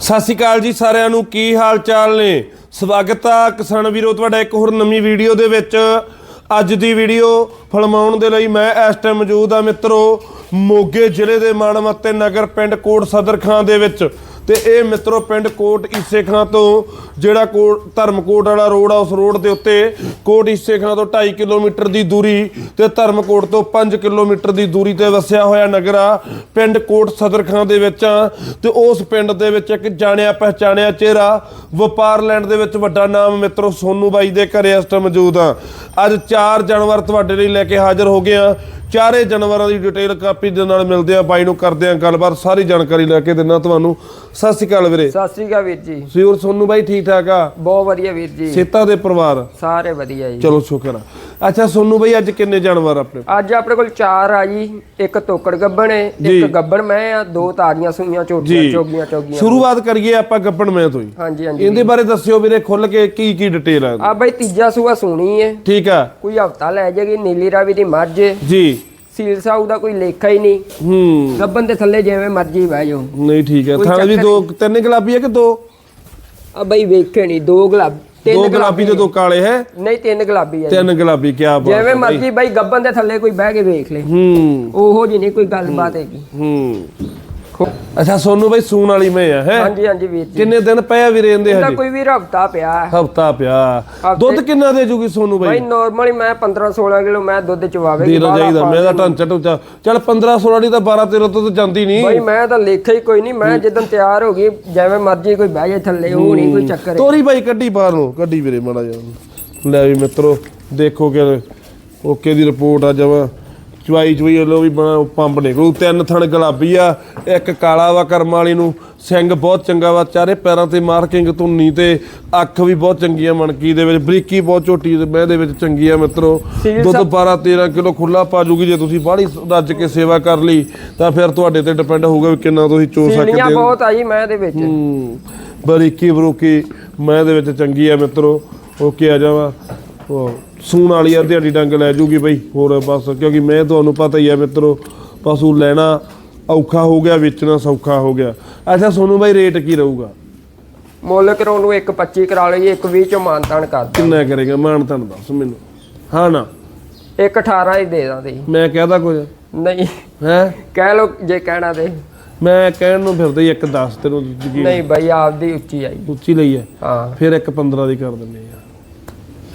ਸਤਿ ਸ਼੍ਰੀ ਅਕਾਲ ਜੀ ਸਾਰਿਆਂ ਨੂੰ, ਕੀ ਹਾਲ ਚਾਲ ਨੇ? ਸਵਾਗਤ ਆ ਕਿਸਾਨ ਵੀਰੋ, ਤੁਹਾਡਾ ਇੱਕ ਹੋਰ ਨਵੀਂ ਵੀਡੀਓ ਦੇ ਵਿੱਚ। ਅੱਜ ਦੀ ਵੀਡੀਓ ਫਲਮਾਉਣ ਦੇ ਲਈ ਮੈਂ ਇਸ ਟਾਈਮ ਮੌਜੂਦ ਆ ਮਿੱਤਰੋ, ਮੋਗੇ ਜ਼ਿਲ੍ਹੇ ਦੇ ਮਾਣਮੱਤੇ ਨਗਰ ਪਿੰਡ ਕੋਟ ਸਦਰ ਖਾਂ ਦੇ ਵਿੱਚ। ਤੇ ਇਹ ਮਿੱਤਰੋ ਪਿੰਡ ਕੋਟ ਈਸੇ ਖਾਂ ਤੋਂ, ਜਿਹੜਾ ਕੋਟ, ਧਰਮਕੋਟ ਵਾਲਾ ਰੋਡ ਆ, ਉਸ ਰੋਡ ਦੇ ਉੱਤੇ ਕੋਟ ਈਸੇ ਖਾਂ ਤੋਂ 2.5 ਕਿਲੋਮੀਟਰ ਦੀ ਦੂਰੀ ਤੇ ਧਰਮਕੋਟ ਤੋਂ 5 ਕਿਲੋਮੀਟਰ ਦੀ ਦੂਰੀ ਤੇ ਵਸਿਆ ਹੋਇਆ ਨਗਰ ਆ, ਪਿੰਡ ਕੋਟ ਸਦਰ ਖਾਂ ਦੇ ਵਿੱਚ ਆ। ਤੇ ਉਸ ਪਿੰਡ ਦੇ ਵਿੱਚ ਇੱਕ ਜਾਣਿਆ ਪਹਿਚਾਣਿਆ ਚਿਹਰਾ, ਵਪਾਰ ਲੈਂਡ ਦੇ ਵਿੱਚ ਵੱਡਾ ਨਾਮ ਮਿੱਤਰੋ ਸੋਨੂ ਬਾਈ ਦੇ ਘਰੇ ਇਸ ਟਾਈਮ ਮੌਜੂਦ ਆ। ਅੱਜ ਚਾਰ ਜਾਨਵਰ ਤੁਹਾਡੇ ਲਈ ਲੈ ਕੇ ਹਾਜ਼ਰ ਹੋ ਗਏ ਆ। ਚਾਰੇ ਜਾਨਵਰਾਂ ਦੀ ਡਿਟੇਲ ਕਾਪੀ ਦੇ ਨਾਲ ਮਿਲਦੇ ਆ। ਬਾਈ ਨੂੰ ਕਰਦੇ ਆ ਗੱਲਬਾਤ ਸਾਰੀ ਜਾਣਕਾਰੀ ਲੈ ਕੇ ਦਿੰਨਾ ਤੁਹਾਨੂੰ। ਸਤਿ ਸ਼੍ਰੀ ਅਕਾਲ ਵੀਰੇ। ਸਤਿ ਸ੍ਰੀ ਅਕਾਲ ਵੀਰ ਜੀ। ਸਿਉਰ ਸੋਨੂ ਬਾਈ ਠੀਕ ਠਾਕ ਆ? ਬਹੁਤ ਵਧੀਆ ਵੀਰ ਜੀ। ਸੇਤਾ ਦੇ ਪਰਿਵਾਰ? ਸਾਰੇ ਵਧੀਆ ਜੀ। ਚਲੋ ਸ਼ੁਕਰ ਆ। ਅੱਛਾ ਸੋਨੂ ਬਾਈ ਅੱਜ ਕਿੰਨੇ ਜਾਨਵਰ ਆਪਣੇ? ਅੱਜ ਆਪਣੇ ਕੋਲ ਚਾਰ ਆ ਜੀ ਇੱਕ ਤੋਕੜ ਗੱਬਣ ਹੈ ਜੀ। ਇੱਕ ਗੱਬਣ ਮੈਂ ਆ ਦੋ ਤਾਰੀਆਂ ਸੂਈਆਂ ਝੋਟੀਆਂ ਜੀ। ਚੋਗੀਆਂ ਚੋਗੀਆਂ। ਸ਼ੁਰੂਆਤ ਕਰੀਏ ਆਪਾਂ ਗੱਪਣ ਮੈਂ ਤੋਂ ਹੀ। ਹਾਂਜੀ ਹਾਂਜੀ। ਇਹਦੇ ਬਾਰੇ ਦੱਸਿਓ ਵੀਰੇ ਖੁੱਲ ਕੇ ਕੀ ਕੀ ਡਿਟੇਲ ਆ ਆ ਬਈ ਤੀਜਾ ਸੂਆ ਸੂਣੀ ਹੈ। ਠੀਕ ਆ। ਕੋਈ ਹਫਤਾ ਲੈ ਜਾਏਗੀ ਨੀਲੀ ਰਾਵੀ ਦੀ ਮੱਝ। ਹੈ। ਜੀ। ਸੀਲ ਸਾਊ ਦਾ ਕੋਈ ਲੇਖਾ ਹੀ ਨਹੀਂ। ਹੂੰ। ਗੱਬਨ ਦੇ ਥੱਲੇ ਜਿਵੇਂ ਮਰਜ਼ੀ ਬਹਿ ਜਾਓ। ਨਹੀਂ ਠੀਕ ਹੈ। ਕੋਈ ਥਾਣੇ ਵੀ ਚੱਕਰ ਦੋ ਤਿੰਨ ਗੁਲਾਬੀ ਹੈ ਕਿ ਦੋ? ਆ ਬਈ ਵੇਖੇ ਨਹੀਂ ਦੋ ਗੁਲਾਬ ਦੋ ਤਿੰਨ ਗੁਲਾਬੀ ਤੇ ਦੋ ਕਾਲੇ ਹੈ। ਨਹੀਂ ਤਿੰਨ ਗੁਲਾਬੀ ਹੈ ਤਿੰਨ ਗੁਲਾਬੀ ਕੀ ਬਾਤ ਜਿਵੇਂ ਮਰਜ਼ੀ ਬਈ ਗੱਬਨ ਦੇ ਥੱਲੇ ਕੋਈ ਬਹਿ ਕੇ ਵੇਖ ਲੇ। ਹੂੰ। ਉਹੋ ਜੀ ਨਹੀਂ ਕੋਈ ਗੱਲਬਾਤ ਹੈਗੀ। ਹੂੰ। ਅੱਛਾ ਸੋਨੂ ਬਾਈ ਸੂਣ ਵਾਲੀ ਮੈਂ ਆ ਹੈ? ਹਾਂਜੀ ਹਾਂਜੀ ਵੀਰ ਜੀ। ਕਿੰਨੇ ਦਿਨ ਪਿਆ ਵੀਰੇ ਇਹਦੇ ਇਹਦਾ ਹਜੇ? ਕੋਈ ਵੀ ਹਫਤਾ ਪਿਆ। ਹੈ। ਹਫਤਾ ਪਿਆ। ਦੁੱਧ ਕਿੰਨਾ ਦੇ ਜੂਗੀ ਸੋਨੂ ਭਾਈ ਬਾਈ ਨਾਰਮਲੀ ਮੈਂ 15 16 ਕਿਲੋ ਮੈਂ ਦੁੱਧ ਚਵਾਵੇਗੀ ਦੇਣਾ ਚਾਹੀਦਾ ਮੈਂ ਤਾਂ ਢਾਂਚਾ ਢੁੰਚਾ। ਚੱਲ 15 16 ਦੀ ਤਾਂ 12 13 ਤੋਂ ਤਾਂ ਜਾਂਦੀ ਨਹੀਂ। ਭਾਈ ਮੈਂ ਤਾਂ ਲੇਖਾ ਹੀ ਕੋਈ ਨਹੀਂ ਮੈਂ ਜਦੋਂ ਤਿਆਰ ਹੋ ਗਈ ਜਿਵੇਂ ਮਰਜ਼ੀ ਕੋਈ ਬਹਿ ਜਾਏ ਥੱਲੇ ਉਹ ਨਹੀਂ ਕੋਈ ਚੱਕਰ ਹੈ। ਤੋਰੀ ਬਾਈ ਕੱਢੀ ਬਾਹਰ ਨੂੰ ਕੱਢੀ ਵੀਰੇ ਮਾੜਾ ਜਿਹਾ। ਲੈ ਵੀ ਮਿੱਤਰੋ ਦੇਖੋ ਕਿ ਓਕੇ ਦੀ ਰਿਪੋਰਟ ਆ ਜਮਾ। ਚਵਾਈ ਚਵਾਈ ਲੋ ਵੀ ਬਣਾ ਪੰਪ ਨਿਕਲੂ ਤਿੰਨ ਥਣ ਗੁਲਾਬੀ ਆ ਇੱਕ ਕਾਲਾ ਵਾ ਕਰਮ ਵਾਲੀ ਨੂੰ। ਸਿੰਘ ਬਹੁਤ ਚੰਗਾ ਵਾ ਚਾਰੇ ਪੈਰਾਂ ਤੇ ਮਾਰਕਿੰਗ ਧੁੰਨੀ ਤੇ ਅੱਖ ਵੀ ਬਹੁਤ ਚੰਗੀ ਆ ਮਣਕੀ ਦੇ ਵਿੱਚ ਬਰੀਕੀ ਬਹੁਤ ਛੋਟੀ ਤੇ ਮੈਂ ਦੇ ਵਿੱਚ ਚੰਗੀ ਆ ਮਿੱਤਰੋ। ਦੁੱਧ 12 13 ਕਿਲੋ ਖੁੱਲਾ ਪਾ ਜੂਗੀ ਜੇ ਤੁਸੀਂ ਬਾਹਲੀ ਰੱਜ ਕੇ ਸੇਵਾ ਕਰ ਲਈ ਤਾਂ ਫਿਰ ਤੁਹਾਡੇ ਤੇ ਡਿਪੈਂਡ ਹੋਊਗਾ ਵੀ ਕਿੰਨਾ ਤੁਸੀਂ ਚੋ ਸਕਦੇ ਸੀਲੀਆਂ ਹੋ। ਬਹੁਤ ਆਈ ਮੈਂ ਦੇ ਵਿੱਚ। ਬਰੀਕੀ ਬਰੂਕੀ ਮੈਂ ਦੇ ਵਿੱਚ ਚੰਗੀ ਆ ਮਿੱਤਰੋ। ਓਕੇ ਆ ਜਾਵਾ। ਉਹ ਸੂਣ ਵਾਲੀ ਆ ਦਿਹਾੜੀ ਡੰਗ ਲੈ ਜੂਗੀ ਬਈ ਹੋਰ ਬਸ ਕਿਉਂਕਿ ਮੈਂ ਤੁਹਾਨੂੰ ਪਤਾ ਹੀ ਆ ਮਿੱਤਰੋ ਪਸ਼ੂ ਲੈਣਾ ਔਖਾ ਹੋ ਗਿਆ ਵੇਚਣਾ ਸੌਖਾ ਹੋ ਗਿਆ। ਅੱਛਾ ਸੋਨੂੰ ਬਾਈ ਰੇਟ ਕੀ ਰਹੂਗਾ? ਮੁੱਲ ਕਰਾਉਣ ਨੂੰ 1.25 ਕਰਾ ਲਈਏ 1.20 ਚੋਂ ਮਾਨਤਾਨ ਕਰ ਦਾਂ ਕਿੰਨਾ ਕਰੇਗਾ? ਮਾਨ ਤੁਹਾਨੂੰ ਦੱਸ ਮੈਨੂੰ। ਹਾਂ ਨਾ। 1.18 ਹੀ ਦੇ ਦਾਂ ਦੇ। ਮੈਂ ਕਹਦਾ ਕੁਝ। ਨਹੀਂ। ਹੈ? ਕਹਿ ਲੋ ਜੇ ਕਹਿਣਾ ਦੇ। ਮੈਂ ਕਹਿਣ ਨੂੰ ਫਿਰਦਾ ਹੀ ਇੱਕ 10 ਤੈਨੂੰ ਯਕੀਨ ਨਹੀਂ ਭਾਈ ਆਪਦੀ ਉੱਚੀ ਆਈ। ਉੱਚੀ ਲਈ ਹੈ ਹਾਂ। ਫਿਰ ਇੱਕ 15 ਦੀ ਕਰ ਦਿੰਦੇ ਆ।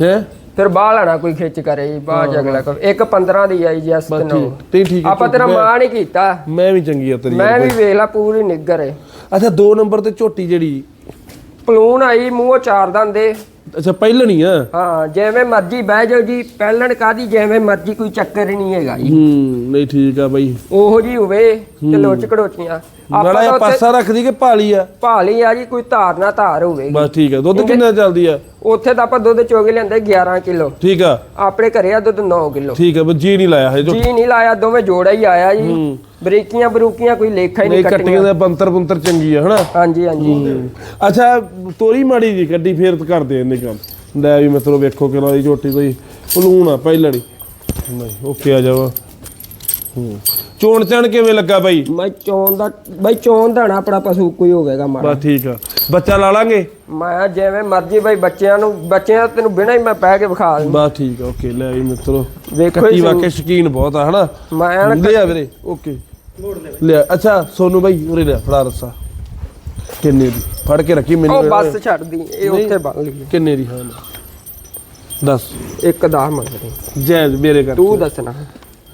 ਹੈ? ਫਿਰ ਬਾਹ ਲੈਣਾ ਕੋਈ ਖਿੱਚ ਕਰੇ ਜੀ ਬਾਹ ਜਗਲਾ ਕੋਈ ਇੱਕ 15 ਦੀ ਆਈ ਜਸਟ ਬਸ ਨੋ। ਠੀਕ ਤੇ ਠੀਕ ਹੈ ਆਪਾਂ ਤੇਰਾ ਮਾਣ ਹੀ ਕੀਤਾ। ਮੈਂ ਵੀ ਚੰਗੀ ਆ ਤੇਰੀ ਮੈਂ ਵੀ ਵੇਖ ਲਾ ਪੂਰੀ ਨਿੱਗਰ ਹੈ ਅੱਛਾ 2 ਨੰਬਰ ਤੇ ਝੋਟੀ ਜਿਹੜੀ ਪਲੂਣ ਆਈ ਮੂੰਹੋਂ ਚਾਰ ਦੰਦੇ ਅੱਛਾ ਪਹਿਲਣੀ ਆ। ਹਾਂ ਜਿਵੇਂ ਮਰਜ਼ੀ ਬਹਿ ਜਾਓ ਜੀ ਪਹਿਲਣ ਕਾਦੀ ਜਿਵੇਂ ਮਰਜ਼ੀ ਕੋਈ ਚੱਕਰ ਹੀ ਨਹੀਂ ਹੈਗਾ ਜੀ। ਹੂੰ ਨਹੀਂ ਠੀਕ ਆ ਬਾਈ। ਉਹੋ ਜੀ ਹੋਵੇ ਤੇ ਲੋਚ ਘੜੋਚੀਆਂ ਨਾਲਾ ਇਹ ਪਾਸਾ ਰੱਖਦੀ ਕਿ ਭਾਲੀ ਆ? ਭਾਲੀ ਆ ਜੀ ਕੋਈ ਧਾਰ ਨਾ ਧਾਰ ਹੋਵੇ। ਬਸ ਠੀਕ ਆ ਦੁੱਧ ਕਿੰਨਾ ਚੱਲਦੀ ਆ? ਉੱਥੇ ਤਾਂ ਆਪਾਂ ਦੁੱਧ ਚੋਗੇ ਲੈਂਦੇ 11 ਕਿਲੋ। ਠੀਕ ਆ। ਆਪਣੇ ਘਰੇ ਆ ਦੁੱਧ 9 ਕਿਲੋ। ਠੀਕ ਆ ਜੀ ਨਹੀਂ ਲਾਇਆ ਹੈ ਜੋ ਜੀ ਨਹੀਂ ਲਾਇਆ ਦੋਵੇਂ ਜੋੜਾ ਹੀ ਆਇਆ ਜੀ। ਬਰੀਕੀਆਂ ਬਰੂਕੀਆਂ ਕੋਈ ਲੇਖਾ ਹੀ ਨਹੀਂ ਨਹੀਂ ਕੱਟੀਆਂ। ਦਾ ਬੰਤਰ ਬੰਤਰ ਚੰਗੀ ਆ ਹਨਾ? ਹਾਂਜੀ ਹਾਂਜੀ। ਅੱਛਾ ਤੋਰੀ ਮਾੜੀ ਜੀ ਕੱਢੀ ਫੇਰ ਕਰਦੇ ਇੰਨੇ ਕੰਮ। ਲੈ ਵੀ ਮਤਲਬ ਵੇਖੋ ਕਿ ਦੀ ਝੋਟੀ ਕੋਈ ਪਲੂਣ ਆ ਪਹਿਲਣੀ ਨਹੀਂ ਓਕੇ ਆ ਜਾਵਾ ਹੂੰ। ਚੋਣ ਚਣ ਕਿਵੇਂ ਲੱਗਾ ਬਾਈ? ਮੈਂ ਚੋਣ ਦਾ ਬਈ ਚੋਣ ਦਾਣਾ ਆਪਣਾ ਪਸ਼ੂ ਕੋਈ ਹੋਵੇਗਾ ਮਾੜਾ। ਬਸ ਠੀਕ ਆ। ਬੱਚਾ ਲਾ ਲਾਂਗੇ? ਮੈਂ ਜਿਵੇਂ ਮਰਜ਼ੀ ਬਈ ਬੱਚਿਆਂ ਨੂੰ ਬੱਚਿਆਂ ਤੈਨੂੰ ਬਿਨਾਂ ਹੀ ਮੈਂ ਪੈ ਕੇ ਵਿਖਾ ਦਿੰਦਾ। ਬਸ ਠੀਕ ਆ ਓਕੇ ਲੈ ਵੀ ਮਿੱਤਰੋ। ਵੇਖੋ ਹੀ ਵਾਕੇ ਸ਼ਕੀਨ ਬਹੁਤ ਆ ਹਨਾ? ਮੈਂ ਨਾ ਲਿਆ ਵੀਰੇ ਓਕੇ ਲਿਆ ਅੱਛਾ ਸੋਨੂ ਬਾਈ ਉਰੇ ਲੈ ਫੜਾ ਰਸਾ। ਕਿੰਨੇ ਦੀ? ਫੜ ਕੇ ਰੱਖੀ ਉਹ ਮੈਨੂੰ ਬੱਸ ਛੱਡਦੀ ਇਹ ਉੱਥੇ ਬੰਨ ਲਈ ਕਿੰਨੇ ਦੀ? ਹਾਂ ਦੱਸ। ਇੱਕ ਦਾ ਮੰਗਦੇ ਜੈ ਮੇਰੇ ਕਰ ਤੂੰ ਦੱਸਣਾ।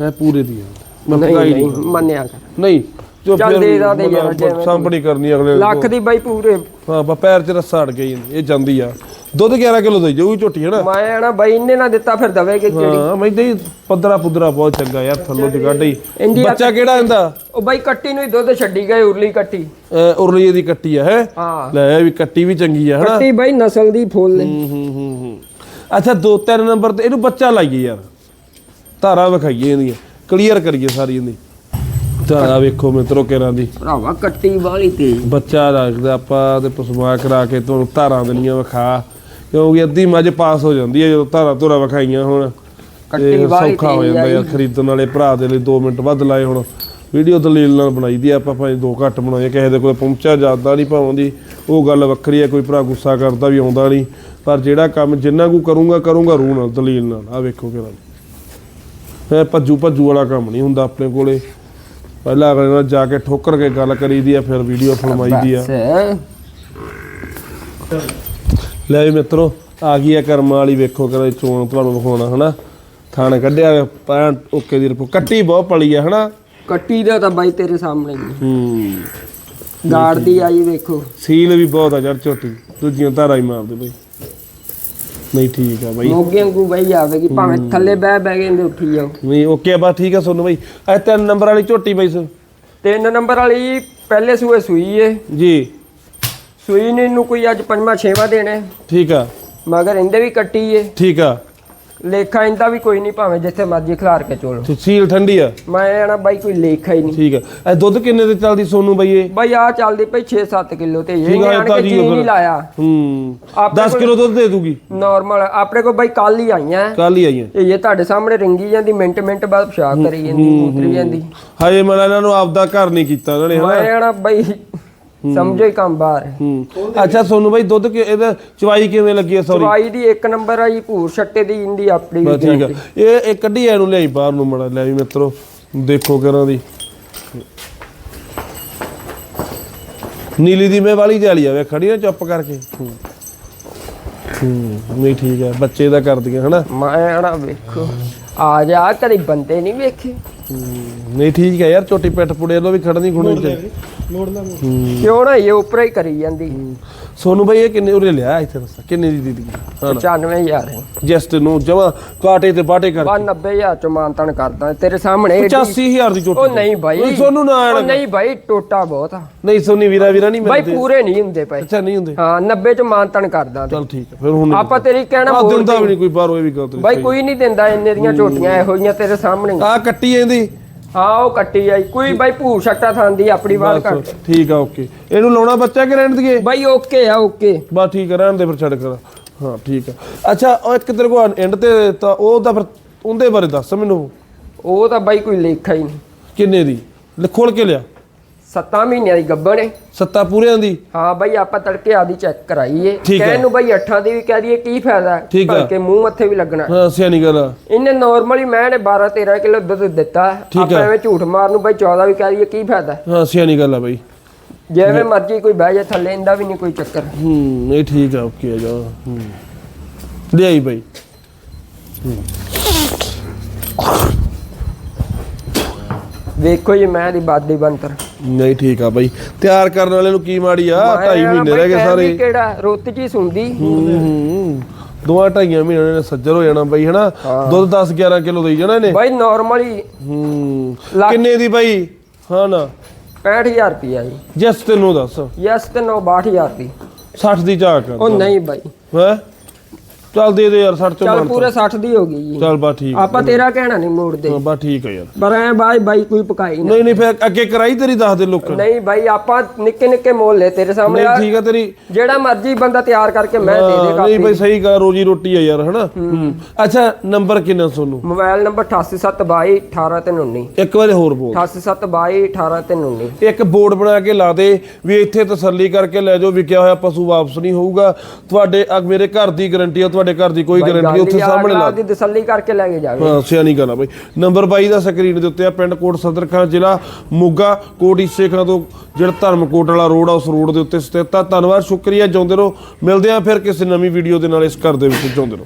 ਹੈ ਪੂਰੇ ਦੀ ਆ। ਮੈਂ ਨਹੀਂ ਪਕਾਈ ਨਹੀਂ ਨਹੀਂ। ਮੰਨਿਆ ਕਰ। ਨਹੀਂ ਜੋ ਚੱਲ ਦੇ ਦਾ ਦੇ ਯਾਰ, ਫਿਰ ਜਿਵੇਂ ਸਾਂਭਣੀ ਕਰਨੀ ਅਗਲੇ ਲੱਖ ਦੀ ਬਈ ਪੂਰੇ। ਹਾਂ ਬਾ ਪੈਰ 'ਚ ਰੱਸਾ ਅੜ ਗਈ ਇਹ ਜਾਂਦੀ ਆ। ਦੁੱਧ 11 ਕਿਲੋ ਦੇ ਜਾਊਗੀ ਝੋਟੀ ਹੈ ਨਾ ਮੈਂ ਨਾ ਬਈ ਇਹਨੇ ਨਾ ਦਿੱਤਾ ਫਿਰ ਦਵੇਗੇ ਕਿਹੜੀ। ਹਾਂ ਮੈਂ ਤੇ ਪੱਧਰਾ ਪੁੱਧਰਾ ਬਹੁਤ ਚੰਗਾ ਯਾਰ ਥੱਲੋਂ ਜਗਾਡਾ ਹੀ। ਇੰਡੀਆ- ਬੱਚਾ ਕਿਹੜਾ ਇਹਦਾ? ਉਹ ਬਈ ਕੱਟੀ ਨੂੰ ਹੀ ਦੁੱਧ ਛੱਡੀ ਗਏ ਉਰਲੀ ਕੱਟੀ। ਅਹ ਉਰਲੀ ਦੀ ਕੱਟੀ ਆ ਹੈ? ਹਾਂ। ਲੈ ਇਹ ਵੀ ਕੱਟੀ ਵੀ ਚੰਗੀ ਆ ਹਨਾ? ਕੱਟੀ ਬਈ ਨਸਲ ਦੀ ਫੁੱਲ ਹੂੰ ਹੂੰ ਹੂੰ ਹੂੰ। ਅੱਛਾ ਦੋ ਤਿੰਨ ਨੰਬਰ ਤੇ ਇਹਨੂੰ ਬੱਚਾ ਲਾਈਏ ਯਾਰ। ਧਾਰਾ ਵਿਖਾਈਏ ਇਹਦੀਆਂ ਕਲੀਅਰ ਕਰੀਏ ਸਾਰੀ ਇਹਦੀ। ਧਾਰਾ ਵੇਖੋ ਮਿੱਤਰੋ ਕਿਹਨਾਂ ਦੀ। ਭਰਾਵਾ ਕੱਟੀ ਵਾਲੀ ਤੇ। ਬੱਚਾ ਰੱਖਦਾ ਆਪਾਂ ਤੇ ਪਸਮਾ ਕਰਾ ਕੇ ਤੁਹਾਨੂੰ ਧਾਰਾਂ ਦੇਣੀਆਂ ਵਿਖਾ। ਕਿਉਂਕਿ ਅੱਧੀ ਮੱਝ ਪਾਸ ਹੋ ਜਾਂਦੀ ਹੈ ਜਦੋਂ ਧਾਰਾਂ ਧੁਰਾ ਵਿਖਾਈਆਂ ਹੁਣ। ਕੱਟੀ ਵਾਲੀ ਸੌਖਾ ਹੋ ਜਾਂਦਾ। ਯਾਰ ਖਰੀਦਣ ਵਾਲੇ ਭਰਾ ਦੇ ਲਈ 2 ਮਿੰਟ ਵੱਧ ਲਾਏ ਹੁਣ। ਵੀਡੀਓ ਦਲੀਲ ਨਾਲ ਬਣਾਈ ਦੀ ਆਪਾਂ ਭਾਵੇਂ ਦੋ ਘੱਟ ਬਣਾਈਏ ਕਿਸੇ ਦੇ ਕੋਲ ਪਹੁੰਚਿਆ ਜਾਂਦਾ ਨਹੀਂ ਭਾਵੇਂ ਦੀ ਉਹ ਗੱਲ ਵੱਖਰੀ ਹੈ ਕੋਈ ਭਰਾ ਗੁੱਸਾ ਕਰਦਾ ਵੀ ਆਉਂਦਾ ਨਹੀਂ। ਪਰ ਜਿਹੜਾ ਕੰਮ ਜਿੰਨਾ ਕੁ ਕਰੂੰਗਾ ਕਰੂੰਗਾ ਰੂਹ ਨਾਲ ਦਲੀਲ ਨਾਲ। ਆ ਵੇਖੋ ਕਿਹੜਾ। ਇਹ ਭੱਜੂ ਭੱਜੂ ਵਾਲਾ ਕੰਮ ਨਹੀਂ ਹੁੰਦਾ ਆਪਣੇ ਕੋਲੇ। ਪਹਿਲਾਂ ਅਗਲੇ ਨਾਲ ਜਾ ਕੇ ਠੋਕਰ ਕੇ ਗੱਲ ਕਰੀਦੀ ਆ ਫਿਰ ਵੀਡੀਓ ਫਿਲਮਾਈ ਦੀ ਆ। ਲੈ ਵੀ ਮਿੱਤਰੋ ਆ ਗਈ ਆ ਕਰਮਾਂ ਵਾਲੀ ਵੇਖੋ ਕਰੇ ਚੋਣ ਤੁਹਾਨੂੰ ਵਿਖਾਉਣਾ ਹਨਾ? ਥਾਣ ਕੱਢਿਆ ਪੈਂ ਓਕੇ ਦੀ ਰਿਪੋ ਕੱਟੀ ਬਹੁਤ ਪਲੀ ਆ ਹਨਾ? ਕੱਟੀ ਦਾ ਤਾਂ ਬਾਈ ਤੇਰੇ ਸਾਹਮਣੇ ਹੀ ਹੂੰ। ਗਾੜ ਦੀ ਆਈ ਵੇਖੋ। ਸੀਲ ਵੀ ਬਹੁਤ ਆ ਯਾਰ ਝੋਟੀ। ਦੂਜੀਆਂ ਧਾਰਾਂ ਹੀ ਮਾਰਦੇ ਬਈ। ਨਹੀਂ ਠੀਕ ਆ ਬਈ। ਮੋਗੇ ਵਾਂਗੂ ਬਾਈ ਆਵੇਗੀ ਭਾਵੇਂ ਥੱਲੇ ਬਹਿ ਬਹਿ ਕੇ ਇਹਦੇ ਉੱਠੀ ਜਾਓ ਨਹੀਂ ਓਕੇ ਬਸ ਠੀਕ ਆ ਸੋਨੂੰ ਬਈ। ਇਹ ਤਿੰਨ ਨੰਬਰ ਵਾਲੀ ਝੋਟੀ ਬਈ ਸਰ। ਤਿੰਨ ਨੰਬਰ ਵਾਲੀ ਪਹਿਲੇ ਸੂਏ ਸੂਈ ਏ। ਜੀ। ਸੂਈ ਨੇ ਇਹਨੂੰ ਕੋਈ ਅੱਜ ਪੰਜਵਾਂ ਛੇਵਾਂ ਦੇਣਾ। ਹੈ। ਠੀਕ ਆ। ਮਗਰ ਇਹਦੇ ਵੀ ਕੱਟੀ ਏ। ਠੀਕ ਆ। ਲੇਖਾ ਇਹਦਾ ਵੀ ਕੋਈ ਨਹੀਂ ਭਾਵੇਂ ਜਿੱਥੇ ਮਰਜ਼ੀ ਖਿਲਾਰ ਕੇ ਚੋਲੋ। ਤੇ ਸੀਲ ਠੰਡੀ ਆ? ਮੈਂ ਆਣਾ ਬਾਈ ਕੋਈ ਲੇਖਾ ਹੀ ਨਹੀਂ। ਠੀਕ ਆ। ਇਹ ਦੁੱਧ ਕਿੰਨੇ ਤੇ ਚੱਲਦੀ ਸੋਨੂੰ ਬਈ ਇਹ? ਬਾਈ ਆ ਚੱਲਦੀ ਪਈ 6-7 ਕਿਲੋ ਤੇ ਇਹ ਠੀਕ ਆ, ਆਣ ਤਾਂ ਕੇ ਜੀ ਨਹੀਂ। ਲਾਇਆ। ਹੂੰ। ਆਪਣੇ 10 ਕੋਲ- ਕਿਲੋ ਦੁੱਧ ਦੇ ਦੂਗੀ। ਨਾਰਮਲ ਆਪਣੇ ਕੋਲ ਬਾਈ ਕੱਲ ਹੀ ਆਈਆਂ। ਕੱਲ ਹੀ ਆਈਆਂ। ਇਹ ਤੁਹਾਡੇ ਸਾਹਮਣੇ ਰਿੰਗੀ ਜਾਂਦੀ ਮਿੰਟ ਮਿੰਟ ਬਾਅਦ ਪਿਸ਼ਾਬ ਕਰੀ ਜਾਂਦੀ ਉਤਰੀ ਜਾਂਦੀ। ਹਜੇ ਮੈਂ ਇਹਨਾਂ ਨੂੰ ਆਪਦਾ ਘਰ ਨਹੀਂ ਕੀਤਾ ਉਹਨਾਂ ਨੇ ਹਨਾ? ਮੈਂ ਆਣਾ ਬਾਈ। ਸਮਝੋ ਹੀ ਕੰਮ ਬਾਹਰ ਹੈ। ਹੂੰ। ਅੱਛਾ ਸੋਨੂੰ ਬਾਈ ਦੁੱਧ ਕਿ ਇਹਦਾ ਚਵਾਈ ਕਿਵੇਂ ਲੱਗੀ ਹੈ? ਸੌਰੀ ਚਵਾਈ ਦੀ ਇੱਕ ਨੰਬਰ ਆ ਜੀ ਭੂਰ ਛੱਟੇ ਦੀ ਇੰਦੀ ਆਪਣੀ ਬਸ ਠੀਕ ਆ। ਇਹ ਇਹ ਕੱਢੀ ਇਹਨੂੰ ਲਿਆਈ ਬਾਹਰ ਨੂੰ ਮੜਾ ਲੈ ਵੀ ਮਿੱਤਰੋ ਦੇਖੋ ਕਿਹਨਾਂ ਦੀ। ਨੀਲੀ ਦੀ ਮੈਂ ਵਾਲੀ ਜਾਲੀ ਆਵੇ ਖੜੀ ਨਾ ਚੁੱਪ ਕਰਕੇ। ਹੂੰ। ਹੂੰ, ਨਹੀਂ ਠੀਕ ਹੈ ਬੱਚੇ ਦਾ ਕਰਦੀਆਂ ਹਨਾ? ਮੈਂ ਆਣਾ ਵੇਖੋ। ਆ ਜਾ ਕਦੇ ਬੰਦੇ ਨਹੀਂ ਵੇਖੇ। ਹੂੰ, ਨਹੀਂ ਠੀਕ ਹੈ ਯਾਰ ਛੋਟੀ ਪਿੱਠ ਪੁੜੇ ਲੋ ਵੀ ਖੜਨੀ ਖੁਣੀ ਤੇ ਕਿਉਂ ਨਾ ਇਹ ਉੱਪਰ ਹੀ ਕਰੀ ਜਾਂਦੀ। ਸੋਨੂੰ ਬਾਈ ਇਹ ਕਿੰਨੇ ਉਰੇ ਲਿਆ ਇੱਥੇ ਦੱਸ? ਕਿੰਨੇ ਦੀ ਦਿੱਤੀ? ਹਾਂ। 95000 ਹੈ ਜਸਟ ਨੂੰ ਜਮਾ ਕਾਟੇ ਤੇ ਬਾਟੇ ਕਰ ਬਾ 90000 ਚ ਮਾਨਤਨ ਕਰਦਾ। ਤੇਰੇ ਸਾਹਮਣੇ ਏਡੀ- 85000 ਦੀ ਚੋਟੀ। ਉਹ ਨਹੀਂ ਓਏ ਸੋਨੂੰ ਨਾ ਉਹ ਆਣਾ ਨਹੀਂ ਬਾਈ ਟੋਟਾ ਬਹੁਤ ਆ। ਨਹੀਂ ਸੋਨੀ ਵੀਰਾ ਵੀਰਾ ਨਹੀਂ ਮਿਲਦੇ। ਪੂਰੇ ਨਹੀਂ ਹੁੰਦੇ ਪਏ ਅੱਛਾ ਨਹੀਂ ਹੁੰਦੇ। ਹਾਂ 90 ਚ ਮਾਨਤਨ ਕਰਦਾ ਤੇ। ਚਲ ਠੀਕ ਹੈ ਫਿਰ ਹੁਣ ਆਪਾਂ ਤੇਰੀ ਕਹਿਣਾ ਆ ਦਿੰਦਾ ਵੀ ਨਹੀਂ ਕੋਈ ਬਾਹਰੋਂ ਇਹ ਵੀ ਗੱਲ ਤੇਰੀ ਬਾਈ ਕੋਈ ਨਹੀਂ ਦਿੰਦਾ ਇੰਨੇ ਦੀਆਂ ਝੋਟੀਆਂ ਇਹੋ ਜੀਆਂ ਤੇਰੇ ਸਾਹਮਣੇ। ਆ ਕੱਟੀ ਜਾਂਦੀ ਹਾਂ ਉਹ ਕੱਟੀ ਆਈ। ਕੋਈ ਬਾਈ ਭੂਰ ਛੱਟਾ ਖਾਂਦੀ ਆਪਣੀ ਵਾਰ ਕੱਟ। ਠੀਕ ਆ ਓਕੇ। ਇਹਨੂੰ ਲਾਉਣਾ ਬੱਚਾ ਕਿ ਰਹਿਣ ਦਈਏ? ਬਾਈ ਓਕੇ ਆ ਓਕੇ। ਬਸ ਠੀਕ ਆ ਰਹਿਣ ਦੇ ਫਿਰ ਛੱਡ ਕਰ ਹਾਂ ਠੀਕ ਆ। ਅੱਛਾ ਉਹ ਇੱਕ ਤੇਰੇ ਕੋਲ ਐਂਡ ਤੇ ਤਾਂ ਉਹ ਤਾਂ ਫਿਰ ਉਹਦੇ ਬਾਰੇ ਦੱਸ ਮੈਨੂੰ। ਉਹ ਤਾਂ ਬਾਈ ਕੋਈ ਲੇਖਾ ਹੀ ਨਹੀਂ। ਕਿੰਨੇ ਦੀ? ਲੈ ਖੋਲ ਕੇ ਲਿਆ। ਸੱਤਾਂ ਮਹੀਨਿਆਂ ਦੀ ਗੱਬਣ ਏ। ਸੱਤਾ ਪੂਰਿਆਂ ਦੀ? ਹਾਂ ਬਾਈ ਆਪਾਂ ਤੜਕੇ ਆਦੀ ਚੈੱਕ ਕਰਾਈਏ। ਠੀਕ। ਕਹਿਣ ਨੂੰ ਬਾਈ ਅੱਠਾਂ ਦੀ ਵੀ ਕਹਿ ਦਈਏ ਕੀ ਫਾਇਦਾ? ਠੀਕ। ਭਲਕੇ ਮੂੰਹ ਮੱਥੇ ਵੀ ਲੱਗਣਾ। ਹਾਂ ਸਿਆਣੀ ਗੱਲ। ਆ ਇਹਨੇ ਨਾਰਮਲੀ ਮੈਂ ਨੇ 12 13 ਕਿਲੋ ਦੁੱਧ ਦਿੱਤਾ। ਠੀਕ ਆਪਾਂ। ਐਵੇਂ ਝੂਠ ਮਾਰਨ ਨੂੰ ਬਾਈ 14 ਵੀ ਕਹਿ ਦਈਏ ਕੀ ਫਾਇਦਾ? ਹਾਂ ਸਿਆਣੀ ਗੱਲ ਆ ਬਾਈ। ਜਿਵੇਂ ਮਰਜ਼ੀ ਕੋਈ ਬਹਿ ਜਾ ਥੱਲੇ ਇਹਦਾ ਵੀ ਨਹੀਂ ਕੋਈ ਚੱਕਰ। ਹੂੰ ਇਹ ਠੀਕ ਆ ਓਕੇ ਆ ਜਾ। ਹੂੰ। ਲਿਆਈ ਬਾਈ। ਵੇਖੋ ਜੀ ਮੈਂ ਦੀ ਬਾਦੀ ਬੰਤਰ ਨਹੀਂ ਠੀਕ ਆ ਬਾਈ। ਤਿਆਰ ਕਰਨ ਵਾਲੇ ਨੂੰ ਕੀ ਮਾੜੀ ਆ? ਮੈਂ ਢਾਈ ਯਾਰ ਮਹੀਨੇ ਬਾਈ ਰਹਿ ਗਏ ਸਾਰੇ। ਕਿਹੜਾ ਰੁੱਤ ਸੁੰਦੀ ਹੂੰ ਦੋਆਂ ਢਾਈਆਂ ਮਹੀਨਿਆਂ ਨੇ ਸੱਜਰ ਹੋ ਜਾਣਾ ਬਾਈ ਹਨਾ? ਦੁੱਧ 10 11 ਕਿਲੋ ਦੇਈ ਜਾਣਾ ਇਹਨੇ। ਬਾਈ ਨਾਰਮਲੀ ਹੂੰ। ਕਿੰਨੇ ਦੀ ਬਾਈ? ਹਾਂ ਨਾ। 65000 ਰੁਪਿਆ ਜੀ। ਜਸ ਤੈਨੂੰ ਦੱਸ। ਯਸ ਤੇ 62000 ਦੀ। 60 ਦੀ ਚਾਹ ਕਰ ਉਹ ਨਹੀਂ ਬਾਈ। ਹੈ? ਚੱਲ ਦੇ ਦੇ ਯਾਰ 60 ਚੋਂ ਚੱਲ ਪੂਰੇ 60 ਦੀ ਹੋ ਗਈ ਜੀ। ਚੱਲ ਬਾ ਠੀਕ। ਆਪਾਂ ਤੇਰਾ ਕਹਿਣਾ ਨਹੀਂ ਮੋੜਦੇ। ਹਾਂ ਬਾ ਠੀਕ ਆ ਯਾਰ। ਪਰ ਐ ਬਾਈ ਬਾਈ ਕੋਈ ਪਕਾਈ ਨਹੀਂ ਨਹੀਂ ਨਹੀਂ ਫਿਰ ਅੱਗੇ ਕਰਾਈ ਤੇਰੀ ਦੱਸ ਦੇ ਲੋਕਾਂ ਨੇ। ਨਹੀਂ ਬਾਈ ਆਪਾਂ ਨਿੱਕੇ ਨਿੱਕੇ ਮੋਲ ਲੈ ਤੇਰੇ ਸਾਹਮਣੇ ਨਹੀਂ ਠੀਕ ਆ ਤੇਰੀ। ਜਿਹੜਾ ਮਰਜ਼ੀ ਬੰਦਾ ਤਿਆਰ ਕਰਕੇ ਮੈਂ ਦੇ ਹਾਂ, ਦੇ ਨਹੀਂ ਕਾਪੀ ਬਈ ਸਹੀ ਗੱਲ ਰੋਜੀ ਰੋਟੀ ਆ ਯਾਰ ਹਨਾ? ਹੂੰ। ਅੱਛਾ ਨੰਬਰ ਕਿੰਨਾ ਸੋਨੂੰ? ਮੋਬਾਈਲ ਨੰਬਰ 8872 18319 ਇੱਕ ਵਾਰੀ ਹੋਰ ਬੋਲ। 8872 18319 ਇੱਕ ਬੋਰਡ ਬਣਾ ਕੇ ਲਾ ਦੇ ਵੀ ਇੱਥੇ ਤਸੱਲੀ ਕਰਕੇ ਲੈ ਜਾਓ ਵਿਕਿਆ ਹੋਇਆ ਪਸ਼ੂ ਵਾਪਸ ਨਹੀਂ ਹੋਊਗਾ। ਤੁਹਾਡੇ ਅਗ ਮੇਰੇ ਘਰ ਦੀ ਗਾਰੰਟੀ ਆ ਤੁਹਾਡੇ ਘਰ ਦੀ ਕੋਈ ਗਾਰੰਟੀ ਉੱਥੇ ਸਾਹਮਣੇ ਲਾ ਦੀ ਤਸੱਲੀ ਕਰਕੇ ਲੈ ਕੇ ਜਾਵੇ। ਹਾਂ ਸਿਆਣੀ ਗੱਲ ਆ ਬਈ। ਨੰਬਰ 22 ਦਾ ਸਕਰੀਨ ਦੇ ਉੱਤੇ ਆ ਪਿੰਡ ਕੋਟ ਸਦਰ ਖਾਂ ਜ਼ਿਲ੍ਹਾ ਮੋਗਾ ਕੋਟ ਈਸੇ ਖਾਂ ਤੋਂ ਜਿਹੜਾ ਧਰਮਕੋਟ ਵਾਲਾ ਰੋਡ ਆ ਉਸ ਰੋਡ ਦੇ ਉੱਤੇ ਸਥਿਤ ਆ। ਧੰਨਵਾਦ ਸ਼ੁਕਰੀਆ ਜਿਉਂਦੇ ਰਹੋ। ਮਿਲਦੇ ਆ ਫਿਰ ਕਿਸੇ ਨਵੀਂ ਵੀਡੀਓ ਦੇ ਨਾਲ ਇਸ ਘਰ ਦੇ ਵਿੱਚ ਜਿਉਂਦੇ ਰਹੋ।